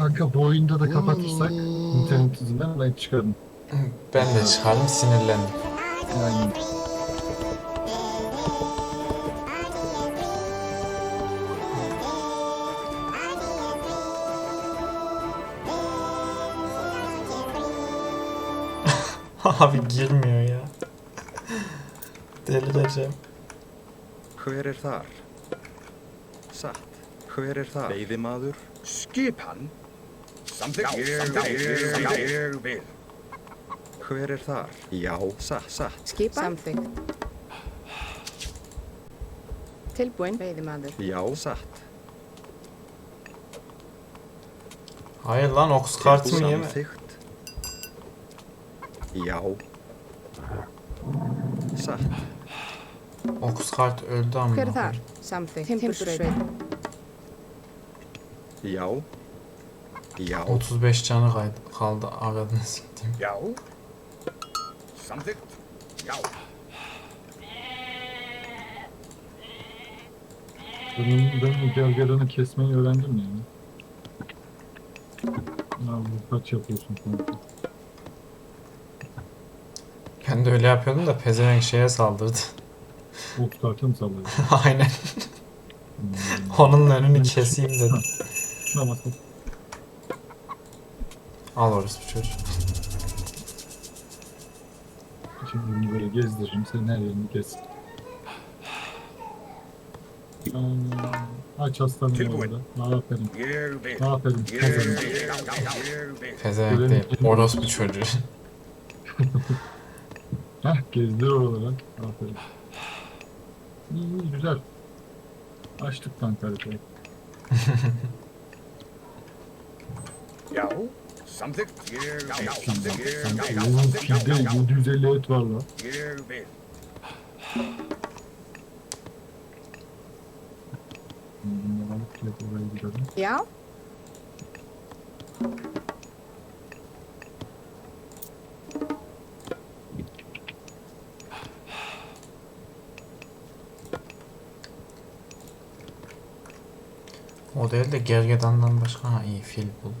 Kanka bu oyunda da kapatırsak internet hızından ben çıkarım. Ben de çıkardım sinirlendim. Yani Abi girmiyor ya. Delireceğim. Hver er þar? Satt. Hver er þar? Veiðimaður? Skipan? Samþykkt. Já, ég, Já. ég vil. Hver er þar? Já, satt, satt. Skipa. Samþykkt. Tilbúin. Veiðimaður. Já, satt. Hayır lan oks kartımı yeme. Samþykkt. Já. Satt. Oks kart öldü ama. Hver er þar? Samþykkt. Timbursveit. Já. Já. 35 canı kaydı, kaldı aradını siktim. Já. Samþykkt. Já. ben, ben gergedanı kesmeyi öğrendim yani. Ya bu kaç yapıyorsun kanka? Ben de öyle yapıyordum da pezevenk şeye saldırdı. Ult kartı mı sallıyor? Aynen. Hmm. Onun önünü keseyim dedim. Tamam. Al orası bu çocuğu. Şimdi bunu böyle gezdiririm. Senin her yerini. Aa, Aç Tilbúin. orada. Aferin. Vil. Aferin. Já, ég vil. Pezevenk değil. Orospu çocuğu. Heh gezdir oraları. Aferin. İyi iyi güzel. Açtık kanka haritayı. Já. Já. 750 et var lan. Alıp direkt oraya. Já. O değil de gergedandan başka ha iyi fil buldum.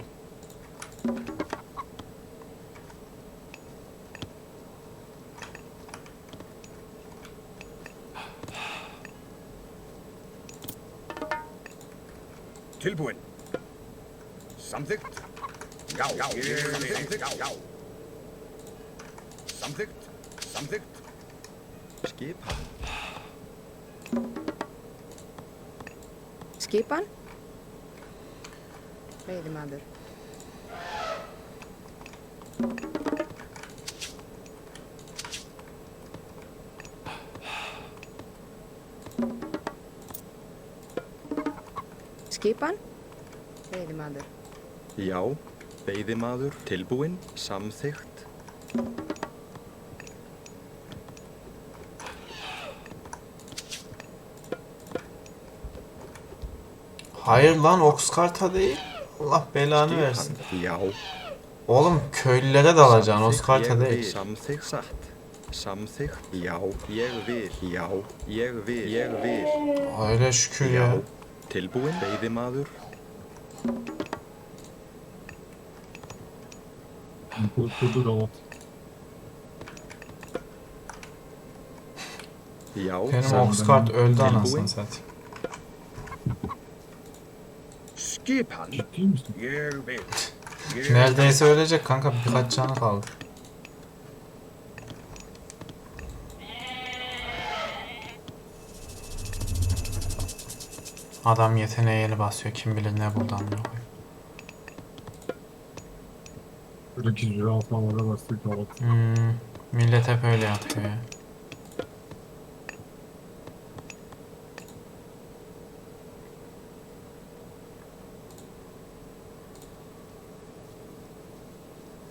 Já, já, ég vil. Samþykkt. Já, já. Samþykkt. Samþykkt. Skipan. Skipan. Veiðimaður. Skipan. Veiðimaður. Já. Veiðimaður. Tilbúinn. Samþykkt. Hayır lan oks karta değil. Allah belanı versin. Já. Oğlum köylülere dalacaksın oks Samþykkt, karta ég değil. vil. Samþykkt satt. Samþykkt. Já. Ég vil. Já. Ég vil. Ég vil. Öyle şükür Já. ya. Tilbúinn. Veiðimaður. Kurtuldu. Já. Benim oks kart öldü anasını satayım. Skipan. Ciddi misin? Neredeyse ölecek kanka birkaç canı kaldı. Adam yeteneğe yeni basıyor kim bilir ne buldu amına koyayım. Buradaki zürafa havada bastık rahat. Hmm, millet hep öyle yapıyor ya.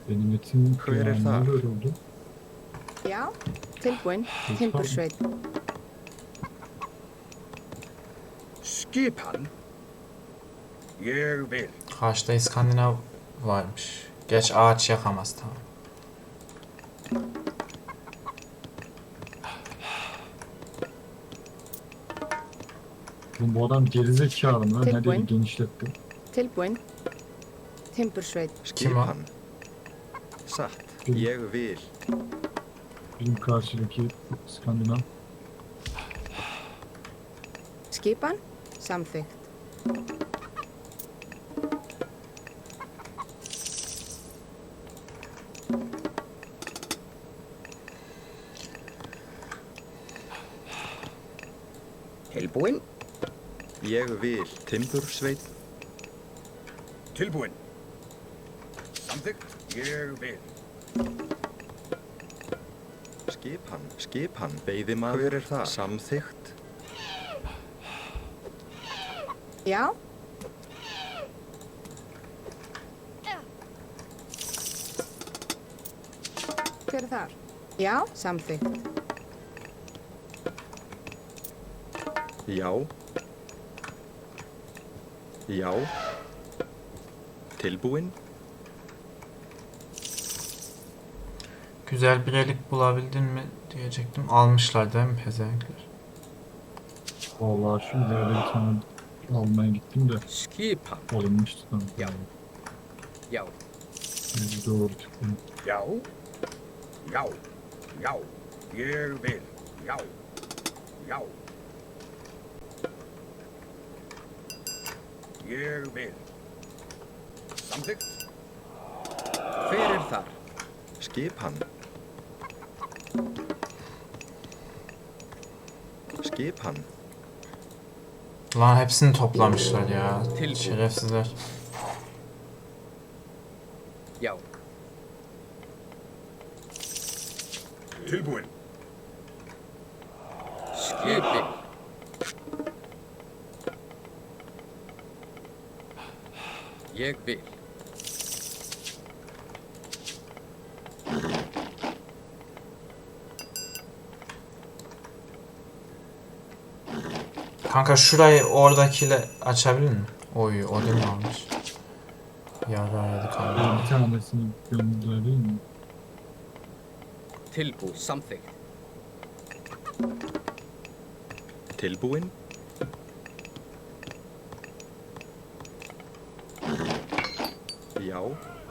Benim etim þar? böyle oldu. Já. Tilbúin. Timbursveit. Skipan. Vil. Karşıda İskandinav varmış. Geç ağaç yakamaz tamam. Bu adam gerizekalı mı? Tek boyun. genişletti. Tilbúin. Timbursveit. Skipan. Satt. Ég vil. Bizim karşıdaki Skandinav. Skipan. Samþykkt. Ég vil. Timbursveit. Tilbúinn. Samþykkt. Ég vil. Skipan. Skipan. Veiðimaður. Hver er það? Samþykkt. Já. Hver er þar? Já, samþykkt. Já. Já. Tilbúin. Güzel bir relik bulabildin mi diyecektim. Almışlar değil mi pezevenkler? Vallahi şu ileride bir tane almaya gittim de Skipan. alınmıştı tam. Ya. Já. Yani doğru çıktım. Já. Já. Já. Ég vil. Já. Já. Ég vil. Samþykkt. Hver er þar? Skipan. Skipan. Lan hepsini toplamışlar ya. Til- Şerefsizler. Já. Tilbúinn. Skipi. Ég vil. Kanka şurayı oradakiyle açabilir mi? Oy Odin almış. Yara yedik abi. bir tanesini göndereyim mi? Tilbú. Samþykkt. Tilbúin.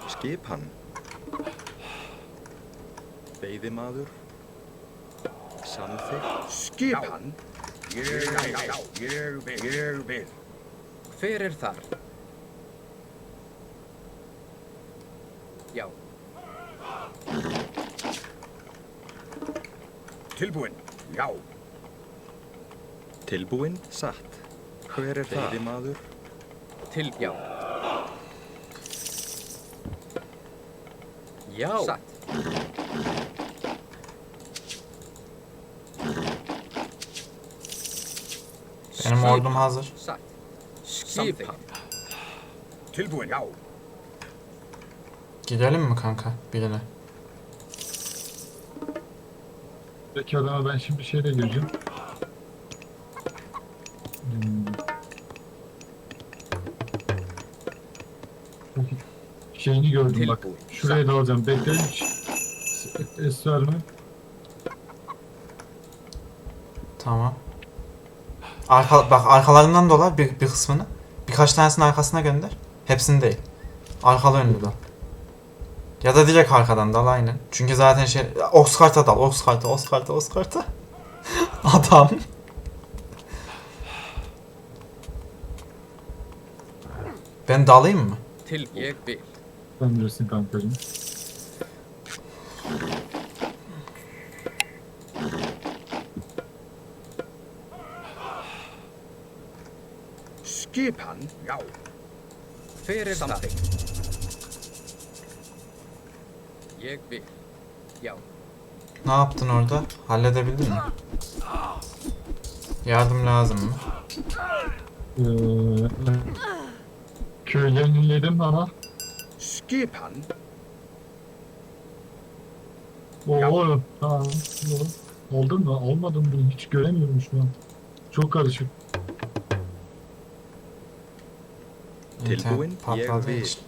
Skipan. Veiðimaður. Samþykkt. Skipan. Ég. Já. Ég vil. Ég vil. Hver er þar? Já. Tilbúinn. Já. Tilbúin. Satt. Hver er það? Veiðimaður. Til. Já. Já. Satt. Benim ordum hazır. Tilbúinn. Já. Gidelim mi kanka birine? Peki adama ben şimdi şeyle gireceğim. Şeyini gördüm bak. Şuraya da alacağım. Bekle hiç. Es verme. Tamam. Arka, bak arkalarından dola bir, bir kısmını. Birkaç tanesini arkasına gönder. Hepsini değil. Arkalı önlü dal. Ya da direkt arkadan dal aynen. Çünkü zaten şey... Oxkart'a dal. Oxkart'a, Oxkart'a, Oxkart'a. Adam. Ben dalayım mı? Til. Ég vil. Sen bilirsin kankacığım. Skipan. Hver er þar? Ég vil. Já. Ne yaptın orada? Halledebildin mi? Yardım lazım mı? Ee, köylerini yedim ama Skipan. o Ya. oğlum tamam oğlum. Oldu mu? Olmadı mı? Hiç göremiyorum şu an. Çok karışık. İnternet patladığı için.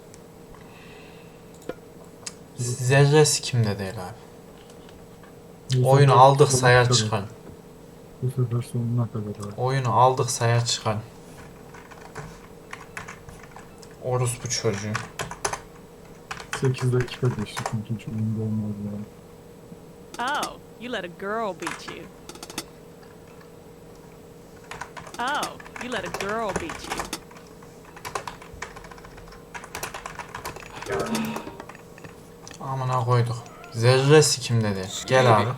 Değil abi. Oyunu aldık sayar çıkalım. Bu sefer sonuna kadar abi. Oyunu aldık sayar çıkalım. Orospu çocuğu. 8 dakika geçti çünkü hiç umurumda olmadı ya. Oh, you let a girl beat you. Oh, you let a girl beat you. Amına koyduk. Zerre sikim dedi. Gel abi.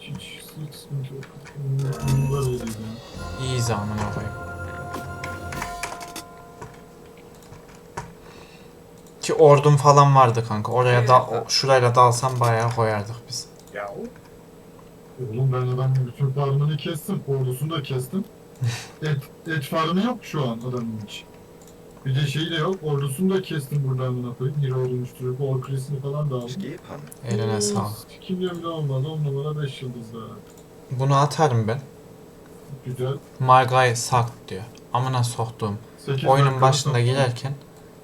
Hiç, hiç koyayım. Ki ordum falan vardı kanka. Oraya da o- şurayla dalsam bayağı koyardık biz. Ja. Oğlum ben adamın bütün farmını kestim. Ordusunu da kestim. et, et farmı yok şu an adamın hiç. Bir de şeyi de yok. Ordusunu da kestim buradan buna koyayım. Hero olmuşturup o krisini falan da aldım. Skipan. Eline sağlık. Kimde bile olmadı. 10 numara 5 yıldız daha. Bunu atarım ben. Güzel. My guy sucked diyor. Amına soktuğum. Oyunun başında sattım.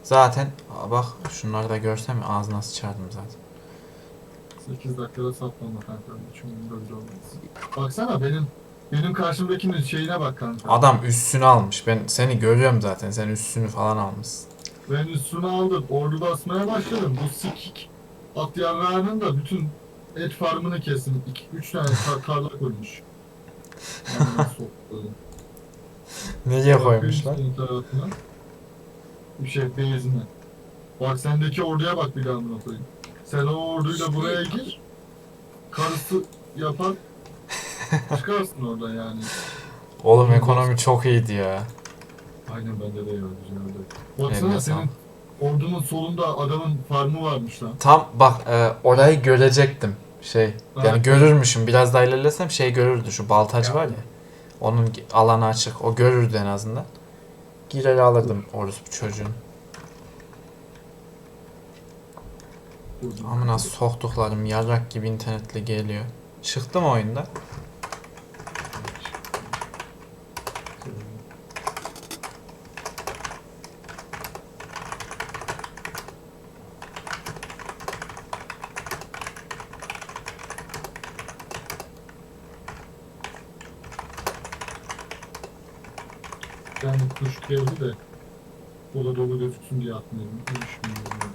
Zaten bak şunları da görsem ağzına sıçardım zaten. 8 dakikada satmama kanka. Hiç umurumda bile olmaz. Baksana benim benim karşımdakinin şeyine bak kanka. Adam üstünü almış. Ben seni görüyorum zaten. Sen üstünü falan almışsın. Ben üstüne aldım. Ordu basmaya başladım. Bu sikik at yarrağının da bütün et farmını kesin. 3 tane kar soktu. Nereye Bakıyorum koymuşlar? Bir şey beyzine. Bak sendeki orduya bak bir daha amına koyayım. Sen o orduyla buraya gir. Karısı yapar. Çıkarsın orada yani. Oğlum ekonomi çok iyiydi ya. Aynen bende de güzeldi. Baksana Eline senin sağlık. ordunun solunda adamın farmı varmış lan. Tam bak e, orayı görecektim. Şey yani Evet. görürmüşüm. Biraz daha ilerlesem şey görürdü. Şu baltacı var ya. Onun ge- alanı açık. O görürdü en azından. Girer alırdım orospu çocuğun. Amına soktuklarım yarrak gibi internetle geliyor. Çıktı mı oyunda? De o da dolu gözüksün diye atmıyorum. Düşünmüyorum.